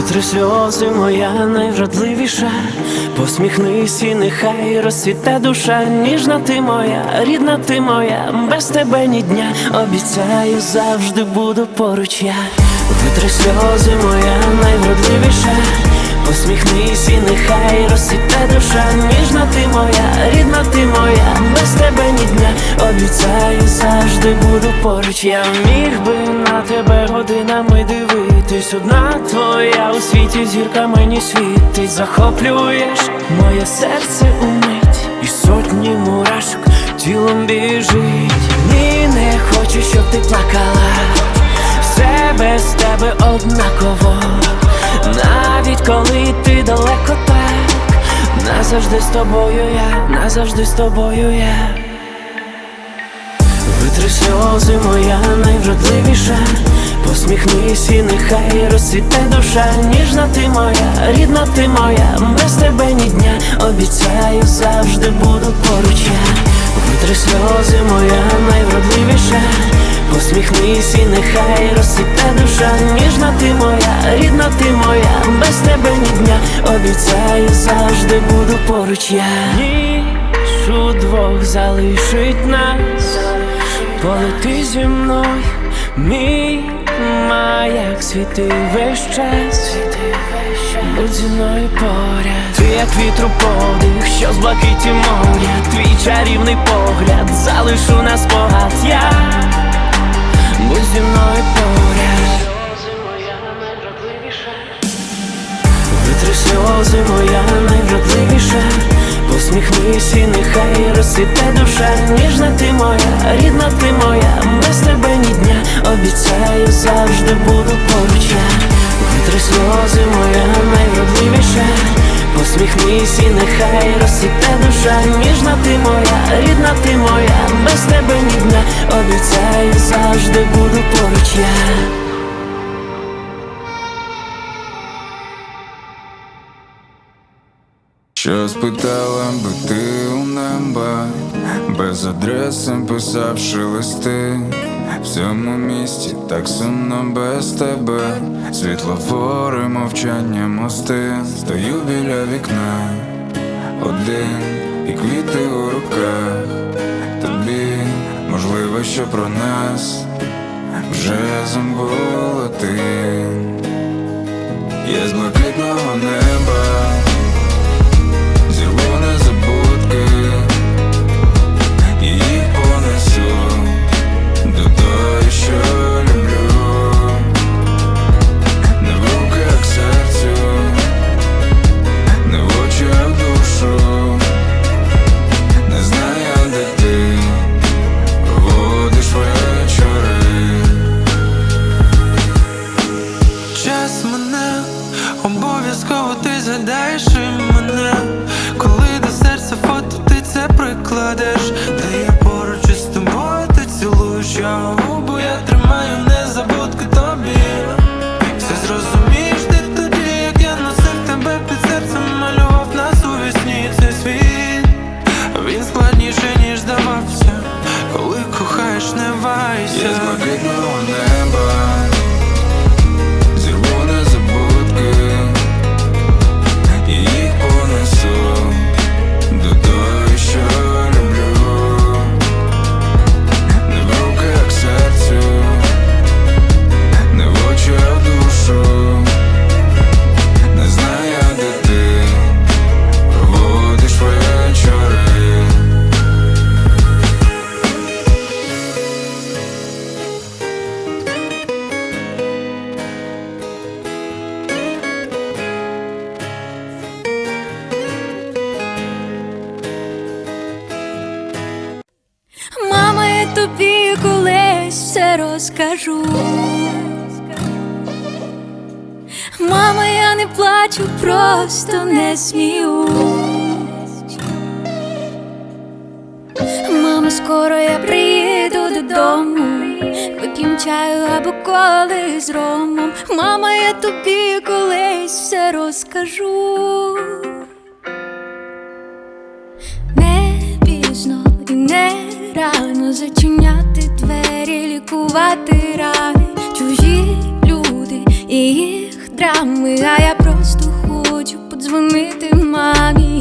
Витри сльози, моя найвродливіша, посміхнись і нехай розцвіте душа, ніжна ти моя, рідна ти моя, без тебе ні дня, обіцяю, завжди буду поруч я. Витри сльози, моя найвродливіша, посміхнись і нехай розцвіте душа, ніжна ти моя, рідна ти моя, без тебе ні дня, обіцяю, завжди буду поруч. Я. Міг би на тебе годинами дивитись, одна твоя у світі зірка мені світить, захоплюєш моє серце умить, і сотні мурашок тілом біжить. Ні, не хочу, щоб ти плакала. Все без тебе однаково, навіть коли ти далеко так, назавжди з тобою я, назавжди з тобою я. Витри сльози, моя найвродливіша, посміхнись і нехай розцвіте душа, ніжна ти моя, рідна ти моя, без тебе ні дня, обіцяю, завжди буду поруч я. Витри сльози, моя найвродливіша, посміхнись і нехай розцвіте душа, ніжна ти моя, рідна ти моя, без тебе ні дня, обіцяю, завжди буду поруч я. Ніч удвох залишить нас. Полети зі мною, мій маяк світи весь час, будь зі мною поряд. Ти як вітру подих, що з блакиті моря, твій чарівний погляд, залишу на спогад я, будь зі мною поряд. Витри сльози, моя найвродливіша, посміхнись і нехай розцвіте душа, ніжна ти моя, рідна ти моя, без тебе обіцяю, завжди буду поруч я. Витри сльози, моя найвродливіша, посміхнись і нехай розцвіте душа, ніжна ти моя, рідна ти моя, без тебе ні дня, обіцяю, завжди буду поруч я. Що спитала би ти у неба, без адреси писавши листи, в цьому місті так сумно без тебе, світлофори, мовчання мости, стою біля вікна, один і квіти у руках, тобі можливо, що про нас вже забула ти, я з блакитного неба. Розкажу. Мама, я не плачу, просто не сміюсь. Мама, скоро я приїду додому. Вип'єм чаю або коли з ромом. Мама, я тобі колись все розкажу. Не пізно і не рано зачиняти двері, лікувати рани, чужі люди і їх драми, а я просто хочу подзвонити мамі.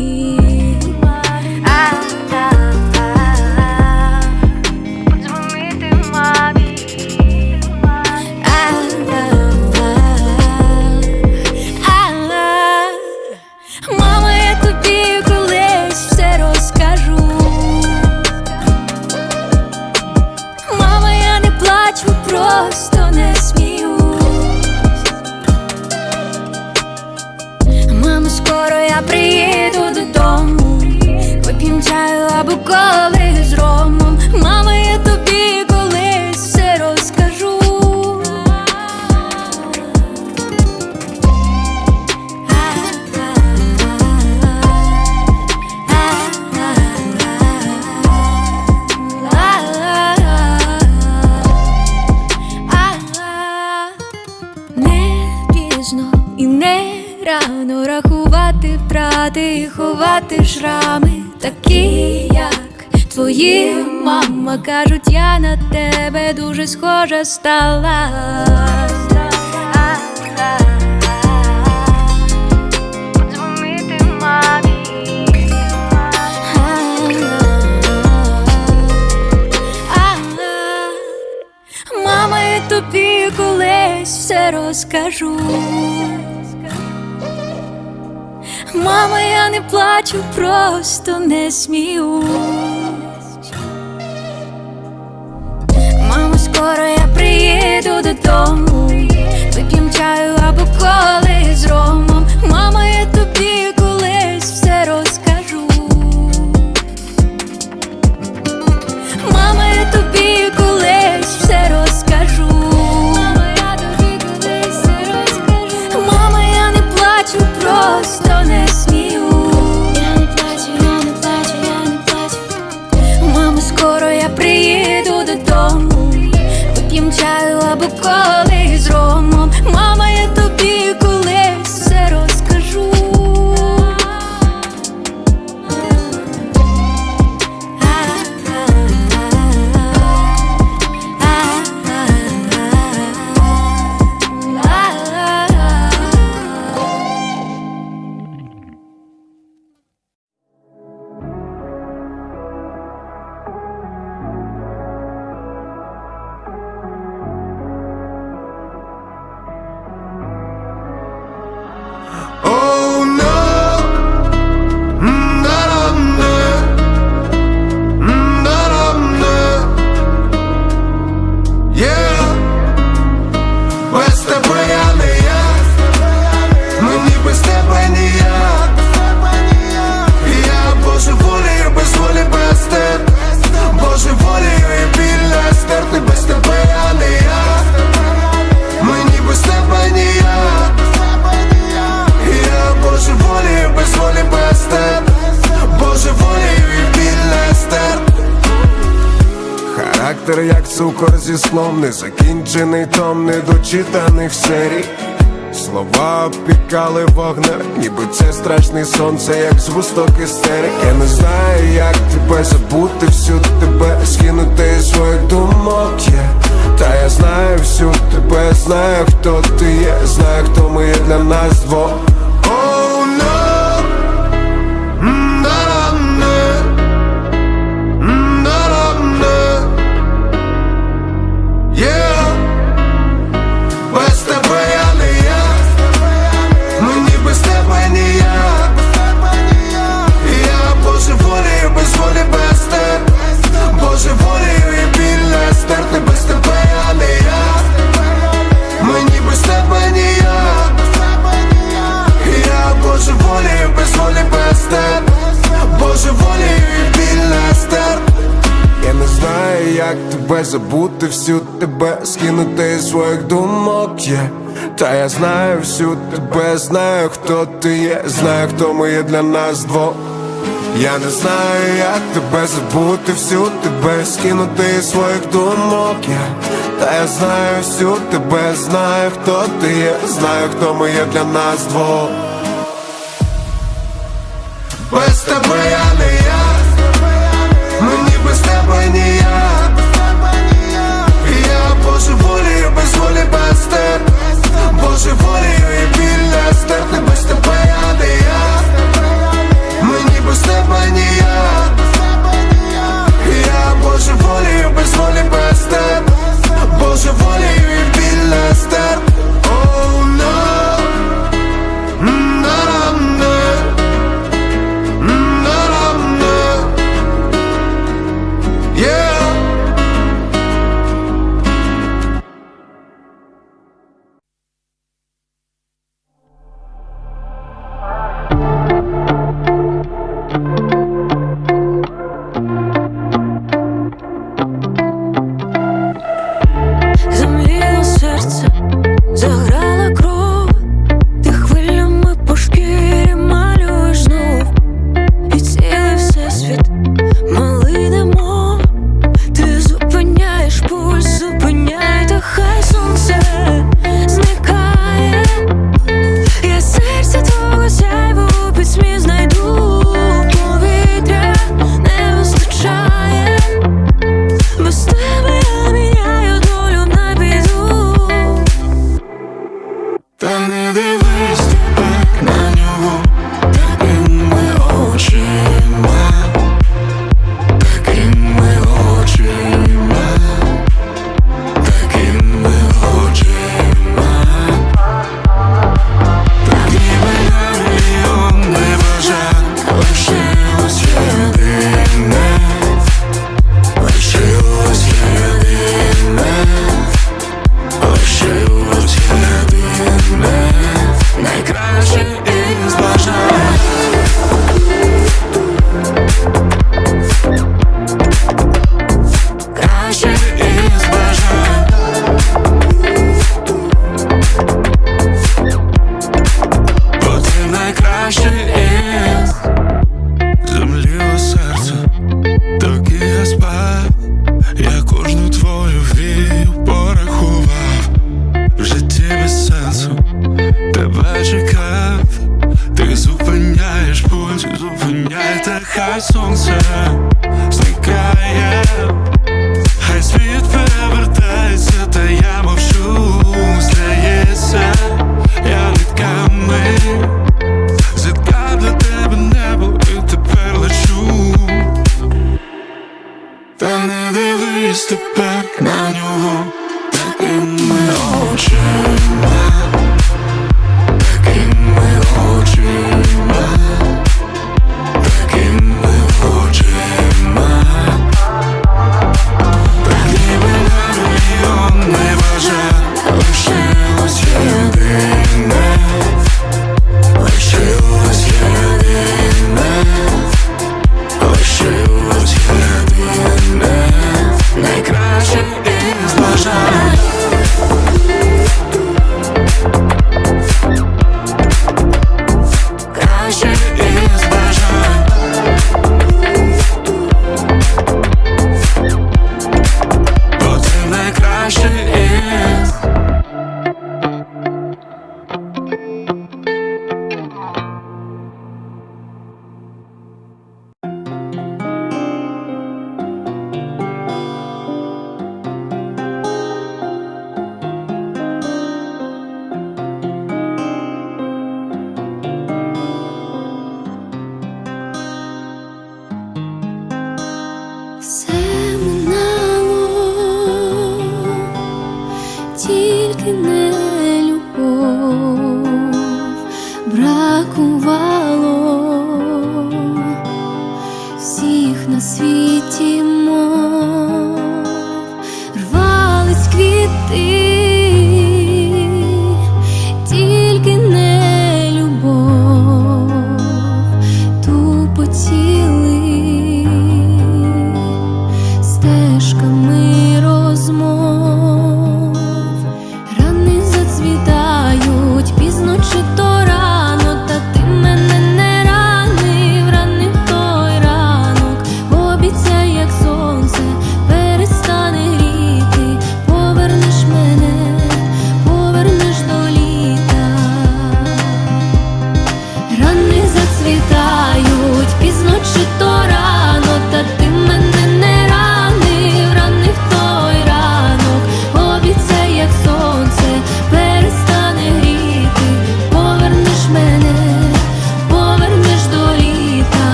Мама кажуть, я на тебе дуже схожа стала. Мама, я тобі колись все розкажу. Мама, я не плачу, просто не сміюсь. Скоро я приїду додому. Вип'єм чаю або коли з ромом. Слов Незакінчений том недочитаних серій Слова обпікали вогнем, ніби це страшний сон, це як згусток істерик. Я не знаю, як тебе забути всю тебе, скинути своїх думок. Є. Та я знаю всю тебе, знаю, хто ти є, знаю, хто ми є для нас двох тебе скинути із своїх думок є yeah. Та я знаю всю тебе, знаю, хто ти є, знаю, хто ми є для нас двох Я не знаю, як тебе забути, всю тебе скинути із своїх думок є yeah. Та я знаю всю тебе, знаю, хто ти є, знаю, хто ми є для нас двох Без тебе я не Don't put it хай сонце зникає, хай світ. на світі мов рвались квіти.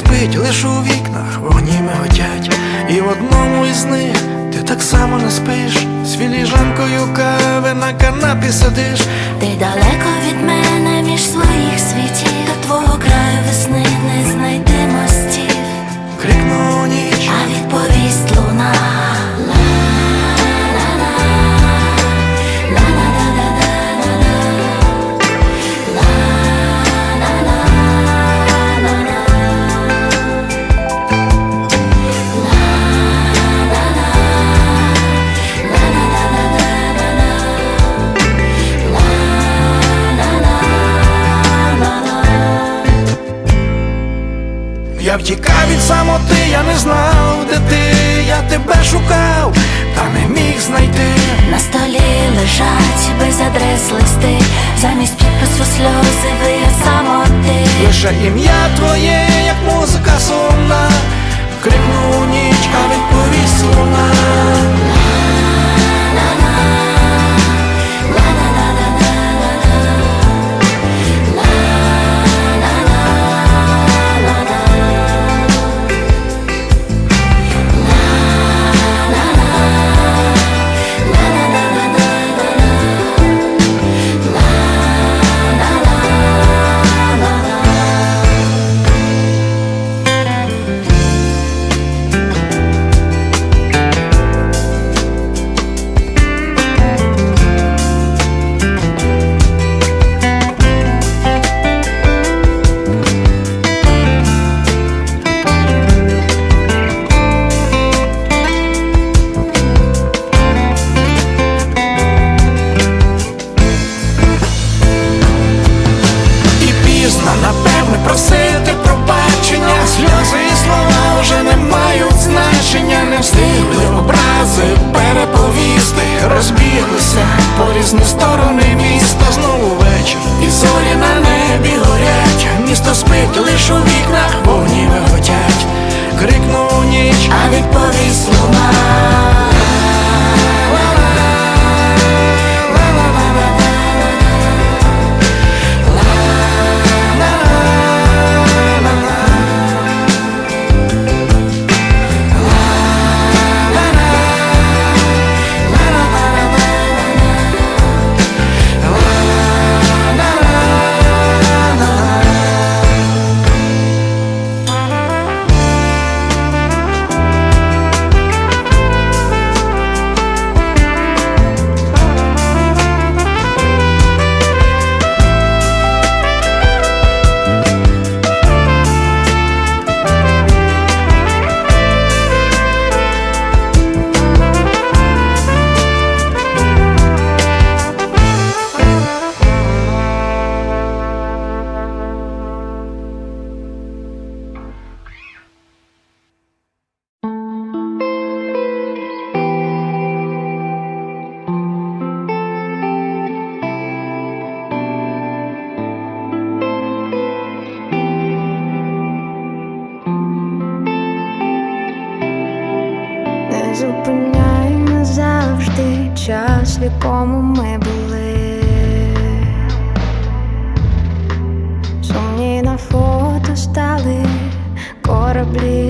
Спить, лиш у вікнах вогні миготять. І в одному із них ти так само не спиш, з філіжанкою кави на канапі сидиш. Ти далеко від мене між своїх світів, до твого краю весни не знайди мостів, Крикну ніч, а відповість луна. Я втікав від самоти, я не знав, де ти, я тебе шукав, та не міг знайти. На столі лежать без адрес листи, замість підпису сльози вияв самоти. Лише ім'я твоє, як музика сумна, крикну ніч, а відповість луна. Зупиняй назавжди час, в якому ми були. Сумні на фото стали кораблі